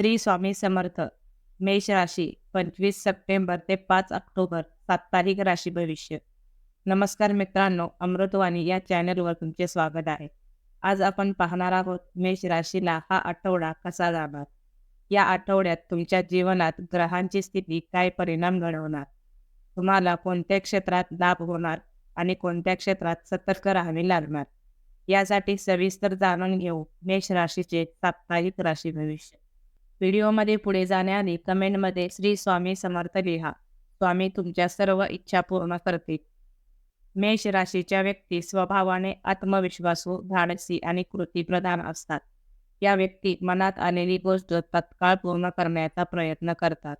श्री स्वामी समर्थ. मेष राशी पंचवीस सप्टेंबर ते पाच ऑक्टोबर साप्ताहिक राशी भविष्य. नमस्कार मित्रांनो अमृतवाणी या चॅनलवर तुमचे स्वागत आहे. आज आपण पाहणार आहोत मेष राशीला हा आठवडा कसा जाणार? या आठवड्यात तुमच्या जीवनात ग्रहांची स्थिती काय परिणाम घडवणार? तुम्हाला कोणत्या क्षेत्रात लाभ होणार आणि कोणत्या क्षेत्रात सतर्क राहावे लागणार? यासाठी सविस्तर जाणून घेऊ मेष राशीचे साप्ताहिक राशी भविष्य. व्हिडिओमध्ये पुढे जाण्याआधी कमेंटमध्ये श्री स्वामी समर्थ लिहा. स्वामी तुमच्या सर्व इच्छा पूर्ण करतील. मेष राशीच्या व्यक्ती स्वभावाने आत्मविश्वासू धाडसी आणि कृतीप्रधान असतात. या व्यक्ती मनात आलेली गोष्ट तत्काळ पूर्ण करण्याचा प्रयत्न करतात.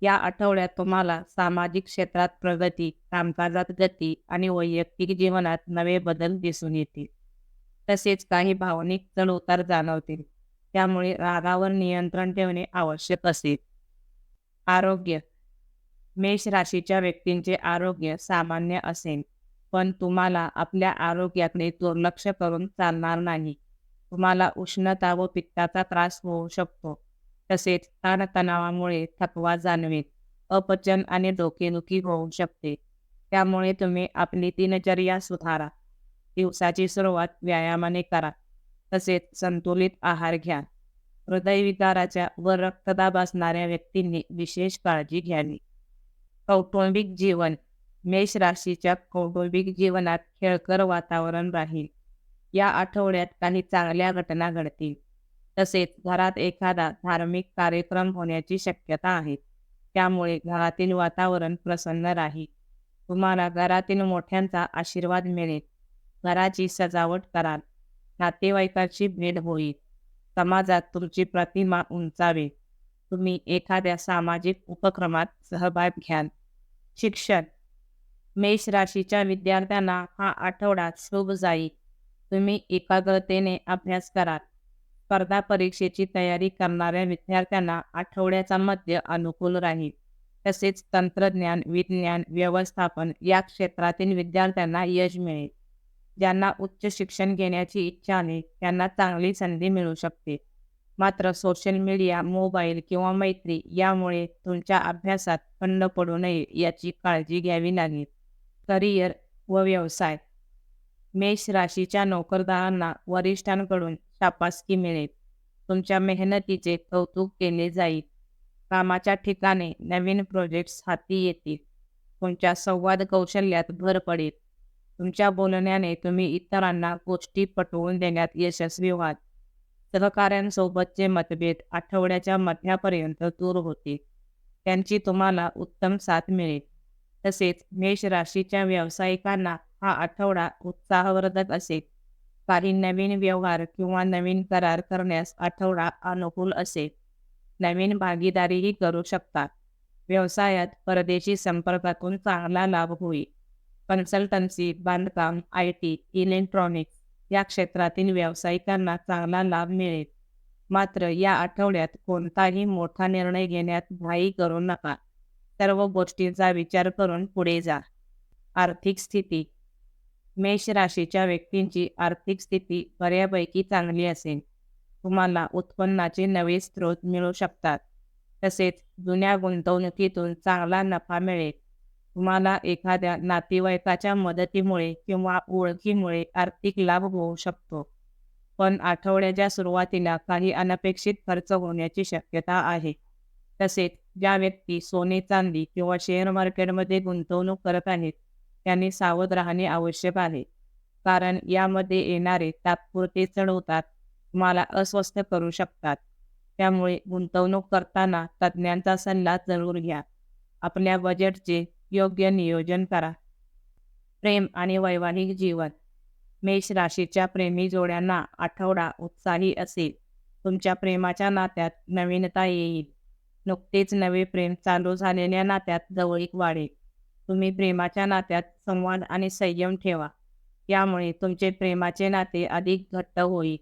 या आठवड्यात तुम्हाला सामाजिक क्षेत्रात प्रगती कामकाजात गती आणि वैयक्तिक जीवनात नवे बदल दिसून येतील. तसेच काही भावनिक चढउतार जाणवतील. त्यामुळे रागावर नियंत्रण ठेवणे आवश्यक असेल आरोग्य. मेष राशीच्या व्यक्तींचे आरोग्य सामान्य असेल पण तुम्हाला आपल्या आरोग्याकडे दुर्लक्ष करून चालणार नाही. तुम्हाला उष्णता व पित्ताचा त्रास होऊ शकतो तसेच ताणतणावामुळे थकवा जाणवेल अपचन आणि डोकेदुखी होऊ शकते. त्यामुळे तुम्ही आपली दिनचर्या सुधारा. दिवसाची सुरुवात व्यायामाने करा. तसेच संतुलित आहार घ्या. हृदयविकाराच्या व रक्तदाब असणाऱ्या व्यक्तींनी विशेष काळजी घ्यावी. कौटुंबिक जीवन मेष राशीच्या कौटुंबिक जीवनात खेळकर वातावरण राहील. या आठवड्यात काही चांगल्या घटना घडतील. तसेच घरात एखादा धार्मिक कार्यक्रम होण्याची शक्यता आहे. त्यामुळे घरातील वातावरण प्रसन्न राहील. तुम्हाला घरातील मोठ्यांचा आशीर्वाद मिळेल. घराची सजावट कराल. नातेवाईकांची भेट होईल. समाजात तुमची प्रतिमा उंचावी तुम्ही एखाद्या सामाजिक उपक्रमात सहभाग घ्याल. शिक्षण. मेष राशीच्या विद्यार्थ्यांना हा आठवडा शुभ जाईल. तुम्ही एकाग्रतेने अभ्यास कराल. स्पर्धा परीक्षेची तयारी करणाऱ्या विद्यार्थ्यांना आठवड्याचा मध्य अनुकूल राहील. तसेच तंत्रज्ञान विज्ञान व्यवस्थापन या क्षेत्रातील विद्यार्थ्यांना यश मिळेल. ज्यांना उच्च शिक्षण घेण्याची इच्छा आहे त्यांना चांगली संधी मिळू शकते. मात्र सोशल मीडिया मोबाईल किंवा मैत्री यामुळे तुमच्या अभ्यासात खंड पडू नये याची काळजी घ्यावी लागेल. करिअर व व्यवसाय. मेष राशीच्या नोकरदारांना वरिष्ठांकडून तपासकी मिळेल. तुमच्या मेहनतीचे कौतुक केले जाईल. कामाच्या ठिकाणी नवीन प्रोजेक्ट्स हाती येतील. तुमच्या संवाद कौशल्यात भर पडेल. तुमच्या बोलण्याने तुम्ही इतरांना गोष्टी पटवून देण्यात यशस्वी व्हाल. सहकाऱ्यांसोबतचे मतभेद आठवड्याच्या मध्यापर्यंत दूर होतील. त्यांची तुम्हाला उत्तम साथ मिळेल. तसेच मेष राशीच्या व्यावसायिकांना हा आठवडा उत्साहवर्धक असेल. काही नवीन व्यवहार किंवा नवीन करार करण्यास आठवडा अनुकूल असेल. नवीन भागीदारीही करू शकता. व्यवसायात परदेशी संपर्कातून चांगला लाभ होईल. कन्सल्टन्सी बांधकाम आय टी इलेक्ट्रॉनिक्स या क्षेत्रातील व्यावसायिकांना चांगला लाभ मिळेल. मात्र या आठवड्यात कोणताही मोठा निर्णय घेण्यात घाई करू नका. सर्व गोष्टींचा विचार करून पुढे जा. आर्थिक स्थिती. मेष राशीच्या व्यक्तींची आर्थिक स्थिती बऱ्यापैकी चांगली असेल. तुम्हाला उत्पन्नाचे नवे स्रोत मिळू शकतात. तसेच जुन्या गुंतवणुकीतून चांगला नफा मिळेल. तुम्हाला एखाद्या नातेवाईकाच्या मदतीमुळे किंवा ओळखीमुळे आर्थिक लाभ होऊ शकतो. पण आठवड्याच्या सुरुवातीला काही अनपेक्षित खर्च होण्याची शक्यता आहे. तसेच ज्या व्यक्ती सोने चांदी किंवा शेअर मार्केटमध्ये गुंतवणूक करत आहेत त्यांनी सावध राहणे आवश्यक आहे. कारण यामध्ये येणारे तात्पुरते चढवतात तुम्हाला अस्वस्थ करू शकतात. त्यामुळे गुंतवणूक करताना तज्ज्ञांचा सल्ला जरूर घ्या. आपल्या बजेटचे योग्य नियोजन करा. प्रेम आणि वैवाहिक जीवन. मेष राशीच्या प्रेमी जोड्यांना आठवडा उत्साही असेल. तुमच्या प्रेमाच्या नात्यात नवीनता येईल. नुकतेच नवे प्रेम चालू झालेल्या नात्यात जवळीक वाढेल. तुम्ही प्रेमाच्या नात्यात संवाद आणि संयम ठेवा. यामुळे तुमचे प्रेमाचे नाते अधिक घट्ट होईल.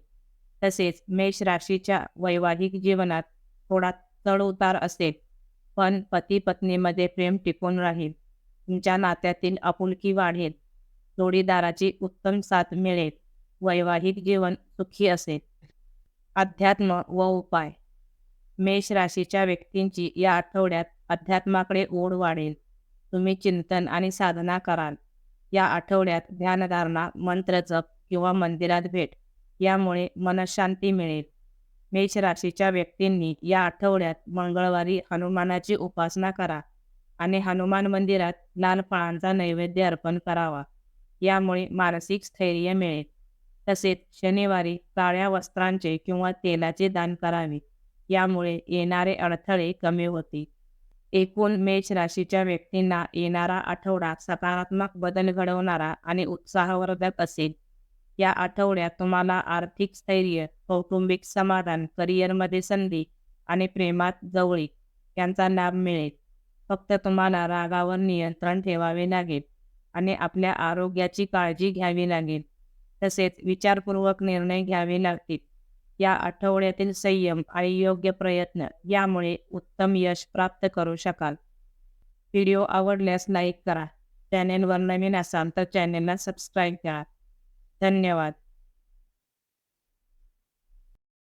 तसेच मेष राशीच्या वैवाहिक जीवनात थोडा चढ उतार असेल. पण पती पत्नीमध्ये प्रेम टिकून राहील. तुमच्या नात्यातील आपुलकी वाढेल. जोडीदाराची उत्तम साथ मिळेल. वैवाहित जीवन सुखी असेल. अध्यात्म व उपाय. मेष राशीच्या व्यक्तींची या आठवड्यात अध्यात्माकडे ओढ वाढेल. तुम्ही चिंतन आणि साधना कराल. या आठवड्यात ध्यानधारणा मंत्र जप किंवा मंदिरात भेट यामुळे मनशांती मिळेल. मेष राशीच्या व्यक्तींनी या आठवड्यात मंगळवारी हनुमानाची उपासना करा. आणि हनुमान मंदिरात लाल फळांचा नैवेद्य अर्पण करावा. यामुळे मानसिक स्थैर्य मिळेल. तसेच शनिवारी काळ्या वस्त्रांचे किंवा तेलाचे दान करावे. यामुळे येणारे अडथळे कमी होतील. एकूण मेष राशीच्या व्यक्तींना येणारा आठवडा सकारात्मक बदल घडवणारा आणि उत्साहवर्धक असेल. या आठवड्यात तुम्हाला आर्थिक स्थैर्य कौटुंबिक समाधान करिअरमध्ये संधी आणि प्रेमात जवळीक यांचा लाभ मिळेल. फक्त तुम्हाला रागावर नियंत्रण ठेवावे लागेल आणि आपल्या आरोग्याची काळजी घ्यावी लागेल. तसेच विचारपूर्वक निर्णय घ्यावे लागतील. या आठवड्यातील संयम आणि योग्य प्रयत्न यामुळे उत्तम यश प्राप्त करू शकाल. व्हिडिओ आवडल्यास लाईक करा. चॅनेलवर नवीन असाल तर चॅनेलला सबस्क्राईब करा. धन्यवाद.